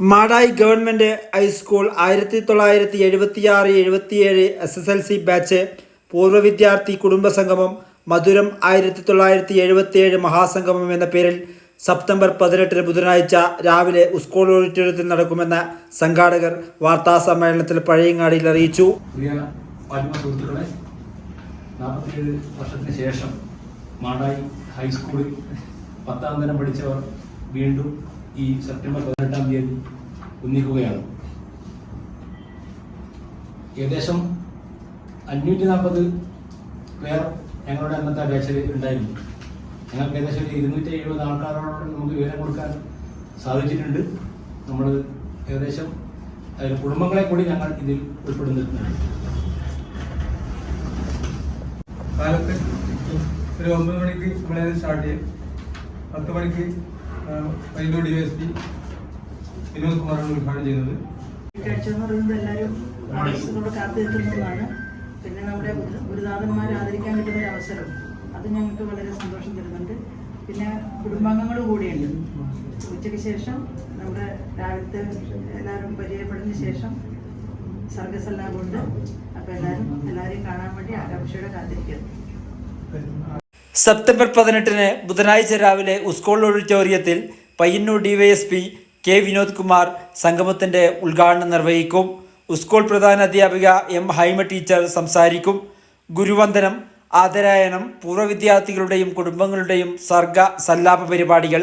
Madayi government high school ആയിരത്തി തൊള്ളായിരത്തി എഴുപത്തിയാറ് എഴുപത്തിയേഴ് S S L C batch പൂർവ വിദ്യാർത്ഥി കുടുംബ സംഗമം മധുരം ആയിരത്തി തൊള്ളായിരത്തി എഴുപത്തിയേഴ് മഹാസംഗമം എന്ന പേരിൽ സെപ്റ്റംബർ പതിനെട്ടിന് ബുധനാഴ്ച രാവിലെ സ്കൂൾ ഓഡിറ്റോറിയത്തിൽ നടക്കുമെന്ന് സംഘാടകർ വാർത്താ സമ്മേളനത്തിൽ പഴയങ്ങാടിയിൽ അറിയിച്ചു. വർഷത്തിന് ശേഷം മാടായി ഹൈസ്കൂളിൽ പത്താം തരം പഠിച്ചവർ വീണ്ടും ഈ സെപ്റ്റംബർ പതിനെട്ടാം തീയതി ഒന്നിക്കുകയാണ് ഏകദേശം അഞ്ഞൂറ്റി നാൽപ്പത് പേർ ഞങ്ങളുടെ അന്നത്തെ അപേക്ഷയിൽ ഉണ്ടായിരുന്നു. ഞങ്ങൾക്ക് ഏകദേശം ഒരു ഇരുന്നൂറ്റി എഴുപത് ആൾക്കാരോട് നമുക്ക് വിവരം കൊടുക്കാൻ സാധിച്ചിട്ടുണ്ട്. നമ്മൾ ഏകദേശം കുടുംബങ്ങളെ കൂടി ഞങ്ങൾ ഇതിൽ ഉൾപ്പെടുന്നിട്ടുണ്ട്. കാലത്ത് ഒരു ഒമ്പത് മണിക്ക് നമ്മളത് സ്റ്റാർട്ട് ചെയ്യും. പത്ത് മണിക്ക് Payyanur D S P Vinod കുമാറാണ് ഉദ്ഘാടനം ചെയ്യുന്നത് പറയുന്നത് എല്ലാവരും ആവശ്യത്തോടെ പിന്നെ നമ്മുടെ ഗുരു- ഗുരുനാഥന്മാരെ ആദരിക്കാൻ കിട്ടുന്ന ഒരു അവസരം. അത് ഞങ്ങൾക്ക് വളരെ സന്തോഷം തരുന്നുണ്ട്. പിന്നെ കുടുംബാംഗങ്ങൾ കൂടിയുണ്ട്. ഉച്ചയ്ക്ക് ശേഷം നമ്മുടെ രാവിലത്തെ എല്ലാവരും പരിചയപ്പെടുന്ന ശേഷം സർഗസ് എല്ലാം ഉണ്ട്. അപ്പോൾ എല്ലാവരും എല്ലാവരെയും കാണാൻ വേണ്ടി ആകാംക്ഷയോടെ കാത്തിരിക്കുന്നു. സെപ്റ്റംബർ പതിനെട്ടിന് ബുധനാഴ്ച രാവിലെ ഉസ്കോൾ ഓഡിറ്റോറിയത്തിൽ പയ്യന്നൂർ ഡിവൈഎസ്പി കെ വിനോദ് കുമാർ സംഗമത്തിന്റെ ഉദ്ഘാടനം നിർവഹിക്കും. ഉസ്കോൾ പ്രധാന അധ്യാപിക എം ഹൈമ ടീച്ചർ സംസാരിക്കും. ഗുരുവന്ദനം ആദരായനം പൂർവ വിദ്യാർത്ഥികളുടെയും കുടുംബങ്ങളുടെയും സർഗ സല്ലാപ പരിപാടികൾ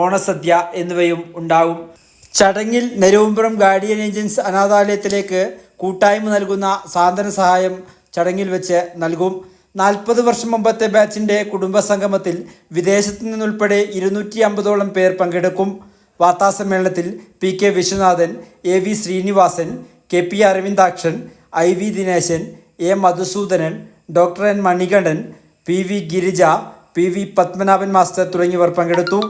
ഓണസദ്യ എന്നിവയും ഉണ്ടാകും ചടങ്ങിൽ നെരുവമ്പുറം ഗാർഡിയൻ ഏജൻസ് അനാഥാലയത്തിലേക്ക് കൂട്ടായ്മ നൽകുന്ന സാന്ത്വന സഹായം ചടങ്ങിൽ വെച്ച് നൽകും. നാൽപ്പത് വർഷം മുമ്പത്തെ ബാച്ചിന്റെ കുടുംബസംഗമത്തിൽ വിദേശത്തു നിന്നുൾപ്പെടെ ഇരുന്നൂറ്റി അമ്പതോളം പേർ പങ്കെടുക്കും. വാർത്താസമ്മേളനത്തിൽ P K Viswanathan A V Srinivasan K P Aravindakshan I V Dineshan A Madhusoodanan doctor N Manikandan P V Girija P V Padmanabhan master തുടങ്ങിയവർ പങ്കെടുത്തു.